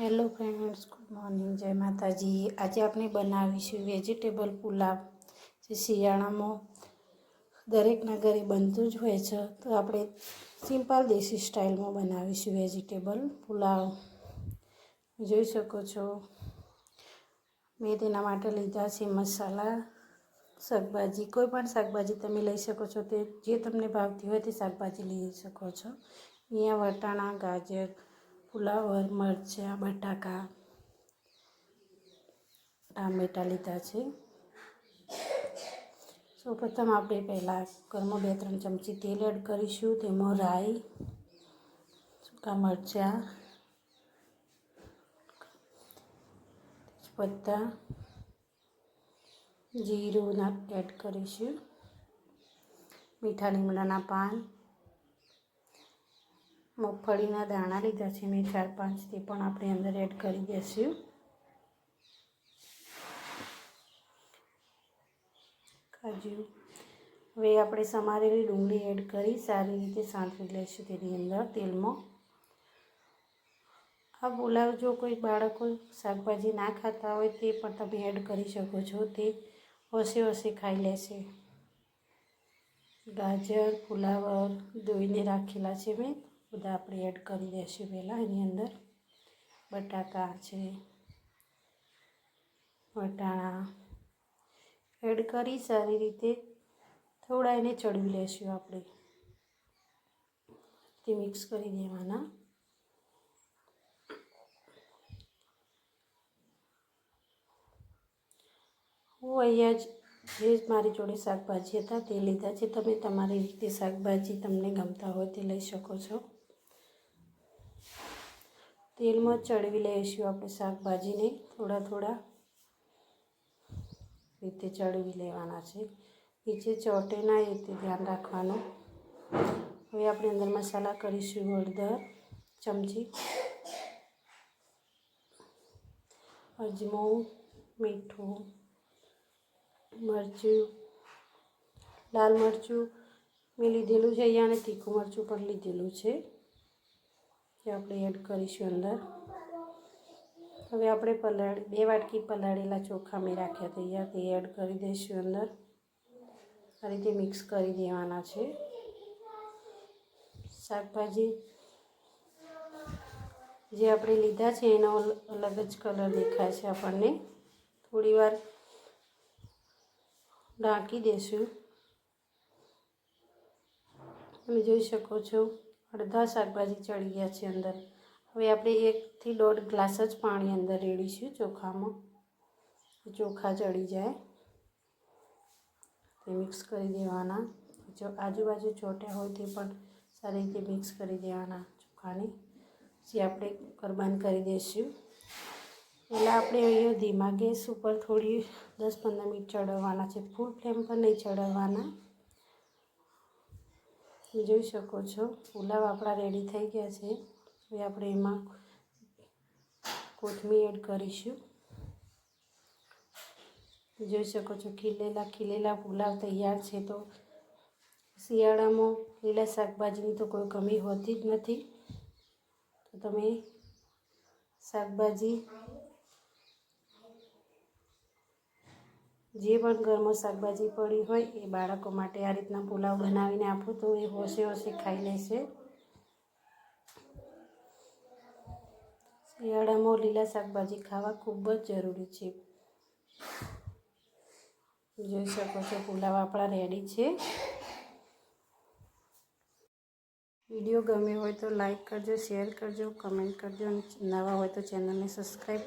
Hello friends, good morning. જય માતાજી. આજે આપણે બનાવીશું વેજીટેબલ પુલાવ. જે શિયાળામાં દરેકના ઘરે બનતું જ હોય છે. તો આપણે સિમ્પલ દેશી સ્ટાઇલમાં બનાવીશું વેજીટેબલ પુલાવ. જોઈ શકો છો. મેં તેના માટે લીધા છે મસાલા, શાકભાજી. કોઈ પણ શાકભાજી તમે લઈ શકો છો. તે જે તમને ભાવતી હોય તે શાકભાજી લઈ શકો છો. અહીંયા વટાણા, ગાજર ફુલાવર મરચાં, બટાકા, ટામેટાં લીધા છે. સૌપ્રથમ આપણે પહેલાં કુકરમાં બે ત્રણ ચમચી તેલ એડ કરીશું, તેમાં રાઈ, સૂકા મરચાં પત્તા જીરું એડ કરીશું, મીઠા લીમડાના પાન મગફળીના દાણા લીધા છે. મેં ચાર પાંચ તે પણ આપણે અંદર એડ કરી દઈશું. કાજુ. હવે આપણે સમારેલી ડુંગળી એડ કરી સારી રીતે સાંતળી લઈશું તેની અંદર તેલમાં. આ પુલાવ જો કોઈ બાળકો શાકભાજી ના ખાતા હોય તે પણ તમે એડ કરી શકો છો. તે હોશે હોશે ખાઈ લેશે ગાજર ફુલાવર ધોઈને રાખેલા છે મેં. બધા આપણે એડ કરી દઈશું પહેલાં. એની અંદર બટાકા છે, વટાણા. એડ કરી સારી રીતે થોડા એને ચડવી લેશું આપણે. તે મિક્સ કરી દેવાના. હું અહીંયા જ જે મારી જોડે શાકભાજી હતા તે લીધા છે. તમે તમારી રીતે શાકભાજી તમને ગમતા હોય તે લઈ શકો છો. તેલમાં ચડવી લઈશું આપણે શાકભાજીને. થોડા થોડા રીતે ચડવી લેવાના છે. નીચે ચોટે ના એ રીતે ધ્યાન રાખવાનું. હવે આપણે અંદર મસાલા કરીશું હળદર, ચમચી અજમો મીઠું, મરચું, લાલ મરચું. મેં લીધેલું છે, અહીંયા અને તીખું મરચું પણ લીધેલું છે. જે આપણે એડ કરીશું અંદર. હવે આપણે પલાળી, બે વાટકી પલાળેલા ચોખા મેં રાખ્યા તૈયાર તે એડ કરી દઈશું અંદર. આ રીતે મિક્સ કરી દેવાના છે. શાકભાજી જે આપણે લીધા છે, એનો અલગ જ કલર દેખાય છે આપણને. થોડી વાર ઢાંકી દેશું. તમે જોઈ શકો છો. અડધા શાકભાજી ચડી ગયા છે અંદર. હવે આપણે એકથી દોઢ ગ્લાસ જ પાણી અંદર રેડીશું ચોખામાં. ચોખા ચડી જાય. તે મિક્સ કરી દેવાના. જો આજુબાજુ ચોટ્યા હોય તે પણ સારી રીતે મિક્સ કરી દેવાના ચોખાને. પછી આપણે કરબાન કરી દઈશું એટલે આપણે અહીંયા ધીમા ગેસ ઉપર થોડી દસ પંદર મિનિટ ચડાવવાના છે. ફૂલ ફ્લેમ પર નહીં ચડાવવાના. જોઈ શકો છો, પુલાવ આપણા રેડી થઈ ગયા છે. હવે આપણે એમાં કોથમીર એડ કરીશું. જોઈ શકો છો, ખીલેલા ખીલેલા પુલાવ તૈયાર છે. તો શિયાળામાં લીલા શાકભાજીની તો કોઈ કમી હોતી જ નથી. તો તમે શાકભાજી જે પણ ઘરમાં શાકભાજી પડી હોય એ બાળકો માટે આ રીતના પુલાવ બનાવીને આપો તો એ હોશે હોશે ખાઈ લેશે. શિયાળામાં લીલા શાકભાજી ખાવા ખૂબ જ જરૂરી છે. જોઈ શકો છો પુલાવ આપણા રેડી છે. વીડિયો ગમ્યો હોય તો લાઈક કરજો, શેર કરજો કમેન્ટ કરજો અને નવા હોય તો ચેનલને સબસ્ક્રાઈબ